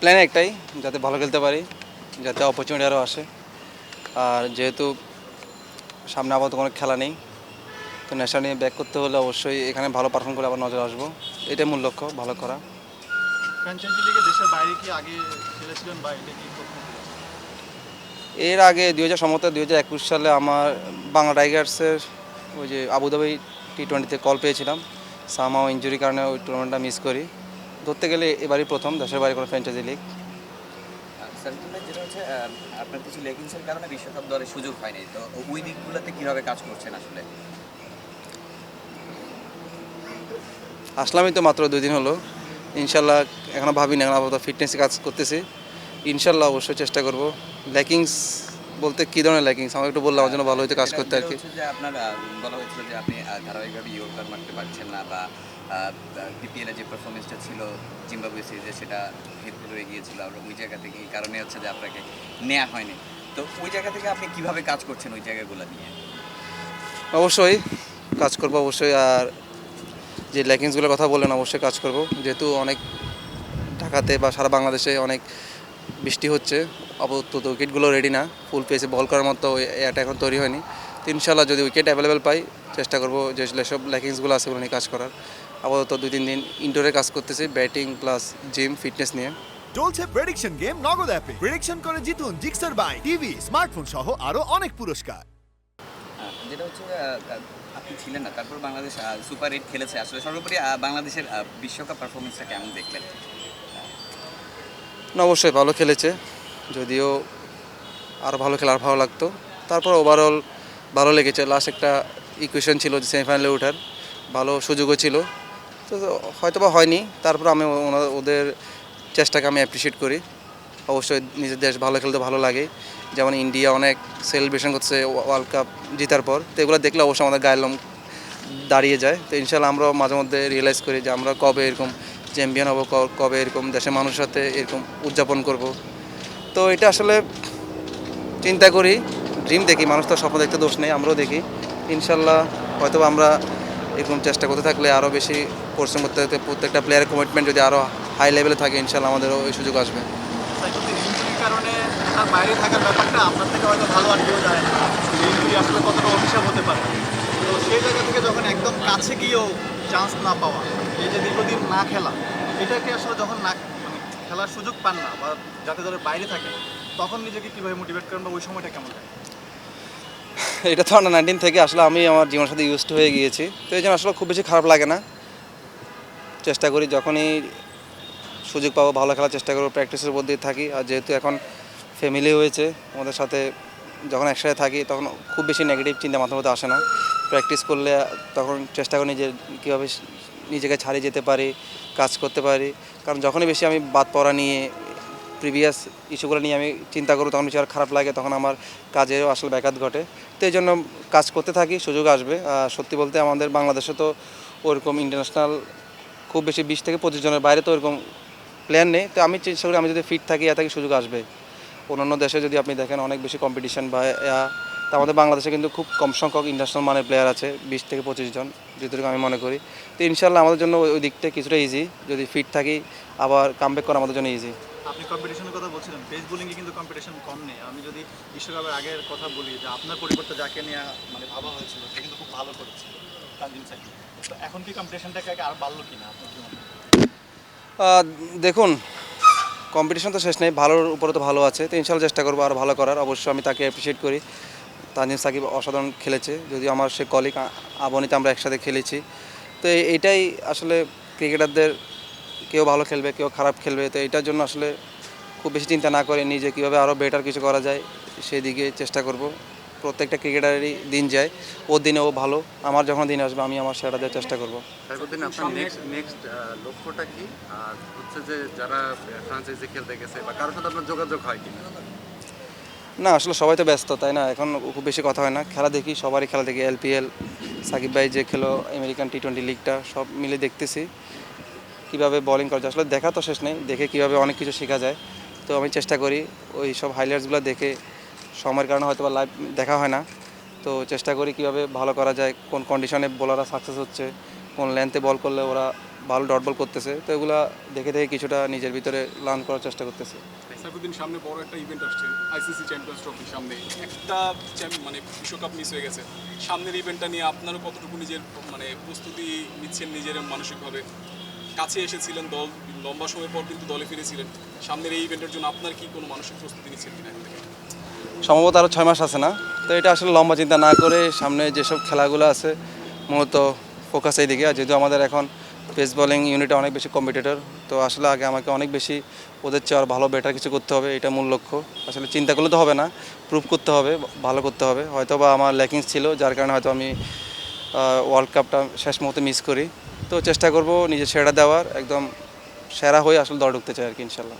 Plan একটাই যাতে ভালো খেলতে পারি যাতে অপরচুনিটি আরও আসে। আর যেহেতু সামনে আপাতত কোনো খেলা নেই তো নেশা নিয়ে ব্যাক করতে হলে অবশ্যই এখানে ভালো পারফর্ম করে আবার নজর আসব। এটাই মূল লক্ষ্য ভালো করা। ফ্র্যাঞ্চাইজি লিগে দেশের বাইরে কি আগে খেলেছিলেন বা এটা কি এর আগে দুই হাজার সম্ভবত দুই হাজার একুশ সালে আমার বাংলা টাইগার্সের ওই যে আবুধাবি টি টোয়েন্টিতে কল পেয়েছিলাম। সামাও ইঞ্জুরির কারণে ওই টুর্নামেন্টটা মিস করি। ধরতে গেলে এবারই প্রথম দেশের বাইরে কোনো ফ্র্যাঞ্চাইজি লিগ যেটা হচ্ছে আপনার কিছু লেগিংসের কারণে বিশ্বকাপ সুযোগ হয়নি। তো ওই দিকগুলোতে কীভাবে কাজ করছেন আসলে? আসলামই তো মাত্র দুই দিন হলো। ইনশাল্লাহ এখনও ভাবিনি এখন আপাতত ফিটনেসে কাজ করতেছি। ইনশাল্লাহ অবশ্যই চেষ্টা করব। ল্যাকিংস বলতে কী ধরনের ল্যাকিংস আমাকে একটু বললাম আমার জন্য ভালো হতো কাজ করতে আর কি। আপনার বলা হয়েছিল যে আপনি ধারাবাহিকভাবে ইয়োগার মারতে পারছেন না বা ডিপিএলে যে পারফরমেন্সটা ছিল জিম্বাবুয়ে সিরিজে সেটা হেরফের হয়ে গিয়েছিল। আর ওই জায়গা থেকে এই কারণে হচ্ছে যে আপনাকে নেওয়া হয়নি। তো ওই জায়গা থেকে আপনি কীভাবে কাজ করছেন ওই জায়গাগুলো নিয়ে? অবশ্যই কাজ করব অবশ্যই। আর যে ল্যাকিংসগুলোর কথা বললেন অবশ্যই কাজ করব। যেহেতু অনেক ঢাকাতে বা সারা বাংলাদেশে অনেক বৃষ্টি হচ্ছে আপাতত তো উইকেটগুলো রেডি না ফুল পেসে বল করার মতো এটা এখন তৈরি হয়নি। তো ইনশাল্লাহ যদি উইকেট অ্যাভেলেবেল পাই চেষ্টা করব যে সব ল্যাকিংসগুলো আছে ওগুলো নিয়ে কাজ করার। আপাতত দুই তিন দিন ইনডোরে কাজ করতেছি ব্যাটিং প্লাস জিম ফিটনেস নিয়ে। চলছে প্রেডিকশন গেম নগদ অ্যাপে প্রেডিকশন করে জিতুন জিক্সার বাই টিভি স্মার্টফোন সহ আরও অনেক পুরস্কার। যেটা হচ্ছে আপনি ছিলেন না তারপর বাংলাদেশ সুপার এইট খেলেছে। আসলে সর্বোপরি বাংলাদেশের বিশ্বকাপ পারফরমেন্সটা কেমন দেখলেন? না, অবশ্যই ভালো খেলেছে। যদিও আরও ভালো খেলে, আর ভালো লাগতো। তারপর ওভারঅল ভালো লেগেছে। লাস্ট একটা ইকুয়েশন ছিল যে সেমিফাইনালে ওঠার। ভালো সুযোগও ছিল। তো হয়তো বা হয়নি। তারপর আমি ওদের চেষ্টাকে আমি অ্যাপ্রিসিয়েট করি। অবশ্যই নিজের দেশ ভালো খেলতে ভালো লাগে। যেমন ইন্ডিয়া অনেক সেলিব্রেশন করছে ওয়ার্ল্ড কাপ জেতার পর। তো এগুলো দেখলে অবশ্যই আমাদের লোম দাঁড়িয়ে যায়। তো ইনশাল্লাহ আমরা মাঝে মধ্যে রিয়েলাইজ করি যে আমরা কবে এরকম চ্যাম্পিয়ন হব কবে এরকম দেশের মানুষের সাথে এরকম উদযাপন করব। তো এটা আসলে চিন্তা করি ড্রিম দেখি, মানুষ তো স্বপ্ন দেখতে দোষ নেই, আমরাও দেখি। ইনশাল্লাহ হয়তো আমরা এরকম চেষ্টা করতে থাকলে আরও বেশি পরিশ্রম করতে থাকতে প্রত্যেকটা প্লেয়ারের কমিটমেন্ট যদি আরও হাই লেভেলে থাকে, ইনশাল্লাহ আমাদেরও ওই সুযোগ আসবে। সেই জায়গা থেকে যখন একদম কাছে গিয়েও চান্স না পাওয়া। এই যে দীর্ঘদিন না খেলা, এটাকে আসলে যখন না খেলার সুযোগ পান না বা যাতে দলের বাইরে থাকে, তখন নিজেকে কীভাবে মোটিভেট করেন বা ওই সময়টা কেমন লাগে এটা তো আন্ডার নাইনটিন থেকে আসলে আমি আমার জীবনের সাথে ইউজড হয়ে গিয়েছি। তো এই জন্য আসলে খুব বেশি খারাপ লাগে না। চেষ্টা করি যখনই সুযোগ পাবো, ভালো খেলার চেষ্টা করব প্র্যাকটিসের মধ্যে থাকি। আর যেহেতু এখন ফ্যামিলি হয়েছে, আমাদের সাথে যখন একসাথে থাকি, তখন খুব বেশি নেগেটিভ চিন্তা মাথার মধ্যে আসে না। প্র্যাকটিস করলে তখন চেষ্টা করি যে কীভাবে নিজেকে ছাড়িয়ে যেতে পারি, কাজ করতে পারি। কারণ যখনই বেশি আমি বাদ পড়া নিয়ে প্রিভিয়াস ইস্যুগুলো নিয়ে আমি চিন্তা করব তখন বেশি আর খারাপ লাগে, তখন আমার কাজেও আসলে ব্যাঘাত ঘটে। তো এই জন্য কাজ করতে থাকি, সুযোগ আসবে। সত্যি বলতে আমাদের বাংলাদেশে তো ওরকম ইন্টারন্যাশনাল খুব বেশি বিশ থেকে পঁচিশ জনের বাইরে তো ওরকম প্ল্যান নেই। তো আমি চেষ্টা করি, আমি যদি ফিট থাকি, এ থাকি সুযোগ আসবে। অন্যান্য দেশে যদি আপনি দেখেন, অনেক বেশি কম্পিটিশন বা তা আমাদের বাংলাদেশে কিন্তু খুব কম সংখ্যক ইন্টারন্যাশনাল মানের প্লেয়ার আছে বিশ থেকে পঁচিশ জন যেটুকু আমি মনে করি। তো ইনশাল্লাহ আমাদের জন্য ওই- দিকটা কিছুটা ইজি যদি ফিট থাকি আবার কামব্যাক করা আমাদের জন্য ইজি আপনি কম্পিটিশনের কথা বলছিলেন। পেস বোলিংয়ে কিন্তু কম্পিটিশন কম নেই। আমি যদি বিশ্বকাপের আগের কথা বলি যে আপনার পরিবর্তে যাকে নিয়ে মানে ভাবা হয়েছিল সে কিন্তু খুব ভালো করেছে তানজিম সাকিব। তো এখন কি কম্পিটিশনটাকে আর বাড়লো কিনা? আপনি কি মনে দেখুন কম্পিটিশন তো শেষ নেই। ভালোর উপরে তো ভালো আছে। তো ইনশাল্লাহ চেষ্টা করব আরও ভালো করার। অবশ্যই আমি তাকে অ্যাপ্রিসিয়েট করি। তানজিম সাকিব অসাধারণ খেলেছে যদিও আমার সে কলিগ আবনিতে আমরা একসাথে খেলেছি। তো এইটাই আসলে ক্রিকেটারদের কেউ ভালো খেলবে কেউ খারাপ খেলবে তো এটার জন্য আসলে খুব বেশি চিন্তা না করে নিজে কীভাবে আরও বেটার কিছু করা যায় সেই দিকে চেষ্টা করব। প্রত্যেকটা ক্রিকেটারেরই দিন যায় ওর দিনে ও ভালো আমার যখন দিন আসবে আমি আমার সেটা দেওয়ার চেষ্টা করব। নেক্সট নেক্সট লক্ষ্যটা কি? আর হচ্ছে যে যারা ফ্রান্সাইজি খেলতে গেছে বা কারোর সাথে আপনার যোগাযোগ হয় কিনা? না, আসলে সবাই তো ব্যস্ত, তাই না? এখন খুব বেশি কথা হয় না। খেলা দেখি, সবারই খেলা দেখি এলপিএল সাকিব ভাই যে খেলো আমেরিকান টি টোয়েন্টি লিগটা সব মিলে দেখতেছি। কীভাবে বলিং করা যায়? আসলে দেখা তো শেষ নেই, দেখে কীভাবে অনেক কিছু শেখা যায়। তো আমি চেষ্টা করি ওই সব হাইলাইটসগুলো দেখে, সময়ের কারণে হয়তো বা লাইভ দেখা হয় না। তো চেষ্টা করি কীভাবে ভালো করা যায়, কোন কন্ডিশনে বোলাররা সাকসেস হচ্ছে, কোন লেন্থে বল করলে ওরা ভালো ডট বল করতেছে তো এগুলা দেখে দেখে কিছুটা নিজের ভিতরে লার্ন করার চেষ্টা করতেছে। সাইফুদ্দিন সামনে বড় একটা ইভেন্ট আসছে আইসিসি চ্যাম্পিয়ন্স ট্রফি সামনে। একটা মানে বিশ্বকাপ মিস হয়ে গেছে। সামনের ইভেন্টটা নিয়ে আপনারও কতটুকু নিজের মানে প্রস্তুতি নিচ্ছেন নিজের মানসিকভাবে? কাছে এসেছিলেন দল লম্বা সময় পর কিন্তু দলে ফিরেছিলেন। সামনের এই ইভেন্টের জন্য আপনার কি কোনো মানসিক প্রস্তুতি নিচ্ছেন কিনা সম্ভবত আরও ছয় মাস আছে না তো এটা আসলে লম্বা চিন্তা না করে সামনে যেসব খেলাগুলো আছে মূলত ফোকাস এই দিকে আর যেহেতু আমাদের এখন পেস বলিং ইউনিটে অনেক বেশি কম্পিটিটর তো আসলে আগে আমাকে অনেক বেশি ওদের চেয়ে আর ভালো বেটার কিছু করতে হবে, এটা মূল লক্ষ্য। আসলে চিন্তা করলে তো হবে না প্রুভ করতে হবে, ভালো করতে হবে। হয়তো বা আমার ল্যাকিংস ছিল, যার কারণে হয়তো আমি ওয়ার্ল্ড কাপটা শেষ মুহূর্তে মিস করি। তো চেষ্টা করব নিজে সেরা দেওয়ার, একদম সেরা হয়ে আসলে দল ঢুকতে চাই আর কি, ইনশাল্লাহ।